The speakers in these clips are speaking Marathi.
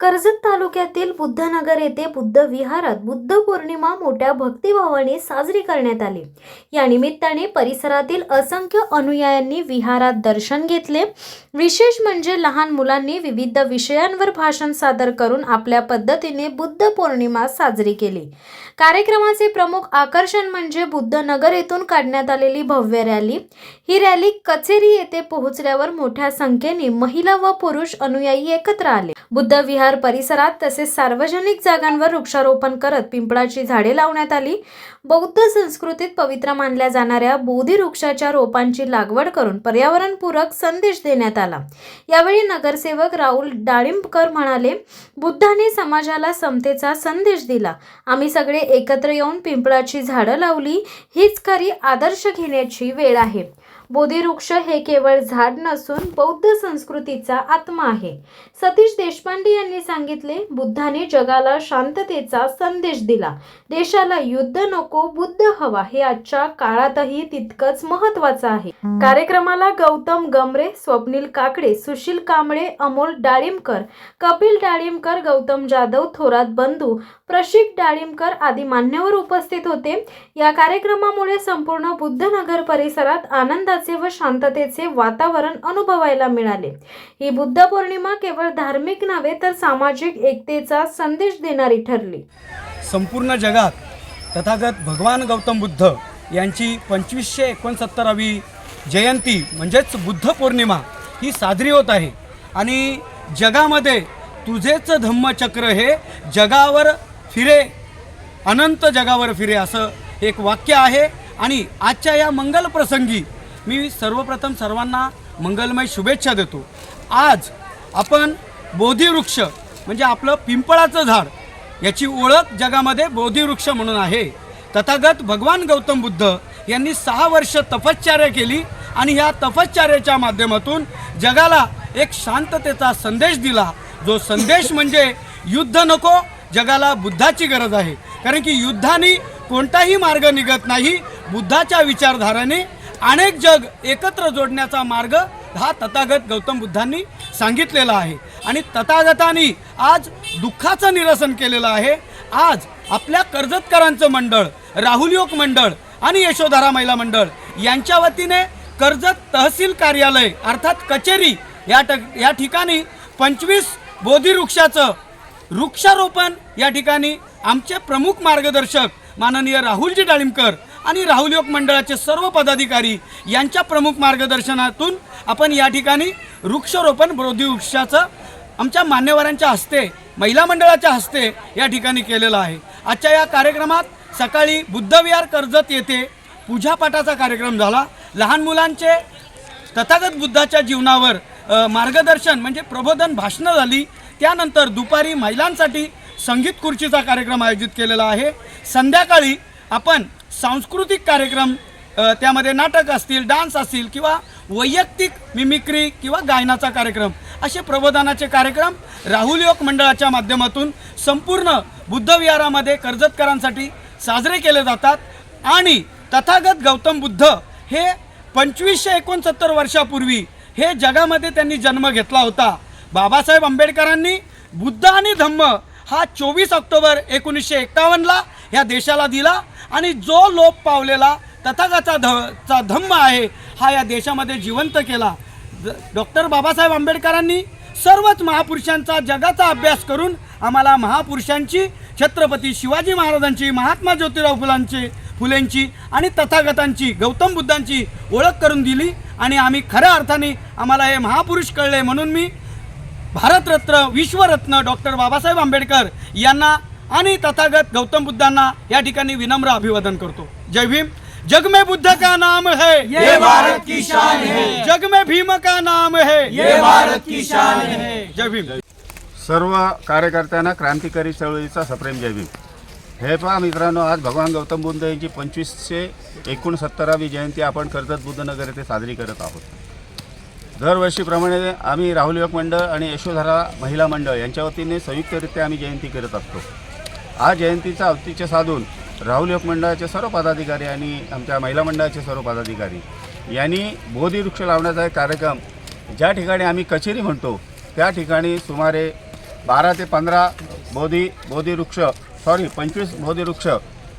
कर्जत तालुक्यातील बुद्धनगर येथे बुद्ध विहारात बुद्ध पौर्णिमा मोठ्या भक्तिभावाने साजरी करण्यात आली. या निमित्ताने परिसरातील असंख्य अनुयायांनी विहारात दर्शन घेतले. विशेष म्हणजे लहान मुलांनी विविध विषयांवर भाषण सादर करून आपल्या पद्धतीने बुद्ध पौर्णिमा साजरी केली. कार्यक्रमाचे प्रमुख आकर्षण म्हणजे बुद्धनगर येथून काढण्यात आलेली भव्य रॅली. ही रॅली कचेरी येथे पोहोचल्यावर मोठ्या संख्येने महिला व पुरुष अनुयायी एकत्र आले. बुद्ध विहार परिसरात तसेच सार्वजनिक जागांवर वृक्षारोपण करत पिंपळाची झाडे लावण्यात आली. बौद्ध संस्कृतीत पवित्र मानल्या जाणाऱ्या बोधी वृक्षाच्या रोपांची लागवड करून पर्यावरणपूरक संदेश देण्यात आला. यावेळी नगरसेवक राहुल डाळिंबकर म्हणाले बुद्धाने समाजाला समतेचा संदेश दिला. आम्ही सगळे एकत्र येऊन पिंपळाची झाडं लावली. हीच खरी आदर्श घेण्याची वेळ आहे. बोधिवृक्ष हे केवळ झाड नसून बौद्ध संस्कृतीचा आत्मा आहे. सतीश देशपांडे यांनी सांगितले बुद्धाने जगाला शांततेचा संदेश दिला. देशाला युद्ध नको बुद्ध हवा हे आजच्या काळातही तितकंच महत्वाचं आहे. कार्यक्रमाला गौतम गमरे स्वप्नील काकडे सुशील कांबळे अमोल डाळिंबकर कपिल डाळिंबकर गौतम जाधव थोरात बंधू प्रशिक डाळिंबकर आदी मान्यवर उपस्थित होते. या कार्यक्रमामुळे संपूर्ण बुद्धनगर परिसरात आनंदाचे व शांततेचे वातावरण अनुभवायला मिळाले. ही बुद्ध पौर्णिमा केवळ धार्मिक नव्हे तर सामाजिक एकतेचा संदेश देणारी ठरली. संपूर्ण जगात तथागत भगवान गौतम बुद्ध यांची पंचवीसशे एकोणसत्तरावी जयंती म्हणजेच बुद्ध पौर्णिमा ही साजरी होत आहे. आणि जगामध्ये तुझेच धम्मचक्र हे जगावर फिरे अनंत जगावर फिरे असं एक वाक्य आहे. आणि आजच्या या मंगल प्रसंगी मी सर्वप्रथम सर्वांना मंगलमय शुभेच्छा देतो. आज आपण बोधिवृक्ष म्हणजे आपलं पिंपळाचं झाड याची ओळख जगामध्ये बोधिवृक्ष म्हणून आहे. तथागत भगवान गौतम बुद्ध यांनी सहा वर्ष तपश्चर्या केली आणि ह्या तपश्चर्याच्या माध्यमातून जगाला एक शांततेचा संदेश दिला. जो संदेश म्हणजे युद्ध नको जगाला बुद्धाची गरज आहे. कारण की युद्धाने कोणताही मार्ग निघत नाही बुद्धाच्या विचारधाराने अनेक जग एकत्र जोडण्याचा मार्ग हा तथागत गौतम बुद्धांनी सांगितलेला आहे. आणि तथागतांनी आज दुःखाचं निरसन केलेलं आहे. आज आपल्या कर्जतकरांचं मंडळ राहुल योग मंडळ आणि यशोधारा महिला मंडळ यांच्या वतीने कर्जत तहसील कार्यालय अर्थात कचेरी या ट या ठिकाणी पंचवीस बोधीवृक्षाचं वृक्षारोपण या ठिकाणी आमचे प्रमुख मार्गदर्शक माननीय राहुलजी डाळिंबकर आणि राहुल योग मंडळाचे सर्व पदाधिकारी यांच्या प्रमुख मार्गदर्शनातून आपण या ठिकाणी वृक्षारोपण बोधिवृक्षाचं आमच्या मान्यवरांच्या हस्ते महिला मंडळाच्या हस्ते या ठिकाणी केलेलं आहे. आजच्या या कार्यक्रमात सकाळी बुद्धविहार कर्जत येथे पूजापाठाचा कार्यक्रम झाला. लहान मुलांचे तथागत बुद्धाच्या जीवनावर मार्गदर्शन म्हणजे प्रबोधन भाषणं झाली. त्यानंतर दुपारी महिलांसाठी संगीत खुर्चीचा कार्यक्रम आयोजित केलेला आहे. संध्याकाळी आपण सांस्कृतिक कार्यक्रम त्यामध्ये नाटक असतील डान्स असतील किंवा वैयक्तिक मिमिक्री किंवा गायनाचा कार्यक्रम असे प्रबोधनाचे कार्यक्रम राहुल योग मंडळाच्या माध्यमातून संपूर्ण बुद्धविहारामध्ये कर्जतकरांसाठी साजरे केले जातात. आणि तथागत गौतम बुद्ध हे पंचवीसशे एकोणसत्तर वर्षापूर्वी हे जगामध्ये त्यांनी जन्म घेतला होता. बाबासाहेब आंबेडकरांनी बुद्ध आणि धम्म हा चोवीस ऑक्टोबर एकोणीसशे एक्कावन्नला ह्या देशाला दिला आणि जो लोप पावलेला तथागाचा ध चा धम्म आहे हा या देशामध्ये जिवंत केला. डॉक्टर बाबासाहेब आंबेडकरांनी सर्वच महापुरुषांचा जगाचा अभ्यास करून आम्हाला महापुरुषांची छत्रपती शिवाजी महाराजांची महात्मा ज्योतिराव फुलांची फुलेंची आणि तथागतांची गौतम बुद्धांची ओळख करून दिली आणि आम्ही खऱ्या अर्थाने आम्हाला हे महापुरुष कळले म्हणून मी भारतरत्न विश्वरत्न डॉक्टर बाबासाहेब आंबेडकर यांना आणि तथागत गौतम बुद्धांना या ठिकाणी विनम्र अभिवादन करतो. जय भीम. जग में बुद्ध का नाम है? ये भारत की शान है। जग में भीम का नाम है? ये भारत की शान है। जय भीम. सर्व कार्यकर्त्यांना क्रांतिकारी चळवळीचा सप्रेम जय भीम. हे पहा मित्रांनो आज भगवान गौतम बुद्ध यांची पंचवीसशे एकोणसत्तरावी जयंती आपण कर्जत बुद्धनगर येथे साजरी करत आहोत. दरवर्षीप्रमाणे आम्ही राहुल योग मंडळ आणि यशोधरा महिला मंडळ यांच्या वतीने संयुक्तरित्या आम्ही जयंती करत असतो. आज जयंतीचा औचित्य साधून राहुल योग मंडळाचे सर्व पदाधिकारी आणि आमच्या महिला मंडळाचे सर्व पदाधिकारी यांनी बोधी वृक्ष लावण्याचा एक कार्यक्रम ज्या ठिकाणी आम्ही कचेरी म्हणतो त्या ठिकाणी सुमारे बारा ते पंधरा बोधी बोधी वृक्ष सॉरी पंचवीस बोधी वृक्ष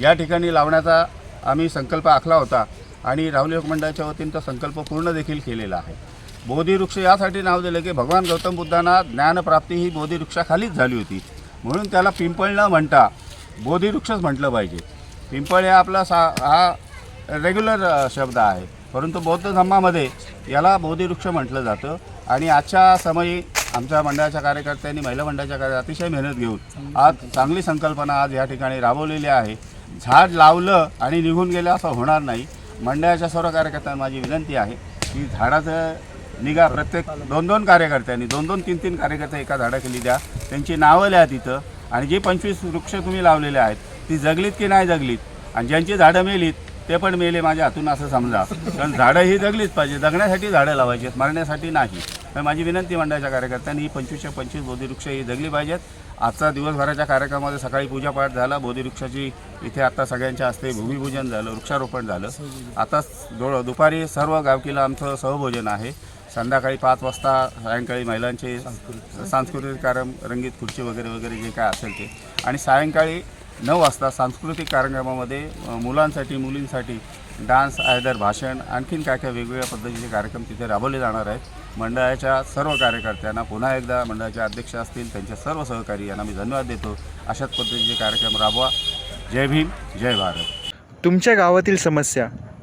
या ठिकाणी लावण्याचा आम्ही संकल्प आखला होता आणि राहुल योग मंडळाच्या वतीनं तो संकल्प पूर्ण देखील केलेला आहे. बोधिवृक्ष यासाठी नाव दिलं की भगवान गौतम बुद्धांना ज्ञानप्राप्ती ही बोधिवृक्षाखालीच झाली होती. म्हणून त्याला पिंपळ न म्हणता बोधिवृक्षच म्हटलं पाहिजे. पिंपळ हे आपला सा हा रेग्युलर शब्द आहे. परंतु बौद्ध धर्मामध्ये याला बोधिवृक्ष म्हटलं जातं. आणि आजच्या समयी आमच्या मंडळाच्या कार्यकर्त्यांनी महिला मंडळाच्या कार्य अतिशय मेहनत घेऊन आज चांगली संकल्पना आज या ठिकाणी राबवलेली आहे. झाड लावलं आणि निघून गेलं असं होणार नाही. मंडळाच्या सर्व कार्यकर्त्यांना माझी विनंती आहे की झाडाचं निघा. प्रत्येक दोन दोन कार्यकर्त्यांनी दोन दोन तीन तीन कार्यकर्ते एका झाडाखाली द्या. त्यांची नावं लिहा तिथं. आणि जे पंचवीस वृक्ष तुम्ही लावलेले आहेत ती जगलीत की नाही जगलीत? आणि ज्यांची झाडं मेलीत ते पण मेले माझ्या हातून असं समजा. कारण झाडं ही जगलीच पाहिजे. जगण्यासाठी झाडं लावायची आहेत मरण्यासाठी नाही. तर माझी विनंती मंडळाच्या कार्यकर्त्यांनी ही पंचवीसशे पंचवीस बोधिवृक्ष ही जगली पाहिजेत. आजचा दिवसभराच्या कार्यक्रमामध्ये सकाळी पूजापाठ झाला. बोधिवृक्षाची इथे आता सगळ्यांच्या हस्ते भूमिपूजन झालं वृक्षारोपण झालं. आता दो दुपारी सर्व गावकीला आमचं सहभोजन आहे. संध्याकाळी पाच वाजता सायंकाळी महिलांचे सांस्कृतिक. कार्यक्रम रंगीत खुर्ची वगैरे वगैरे जे काय असेल ते. आणि सायंकाळी नऊ वाजता सांस्कृतिक कार्यक्रमामध्ये मुलांसाठी मुलींसाठी डान्स आयदर भाषण आणखीन काय काय वेगवेगळ्या पद्धतीचे कार्यक्रम तिथे राबवले जाणार आहेत. मंडळाच्या सर्व कार्यकर्त्यांना पुन्हा एकदा मंडळाचे अध्यक्ष असतील त्यांच्या सर्व सहकारी यांना मी धन्यवाद देतो. अशाच पद्धतीचे कार्यक्रम राबवा. जय भीम जय भारत. तुमच्या गावातील समस्या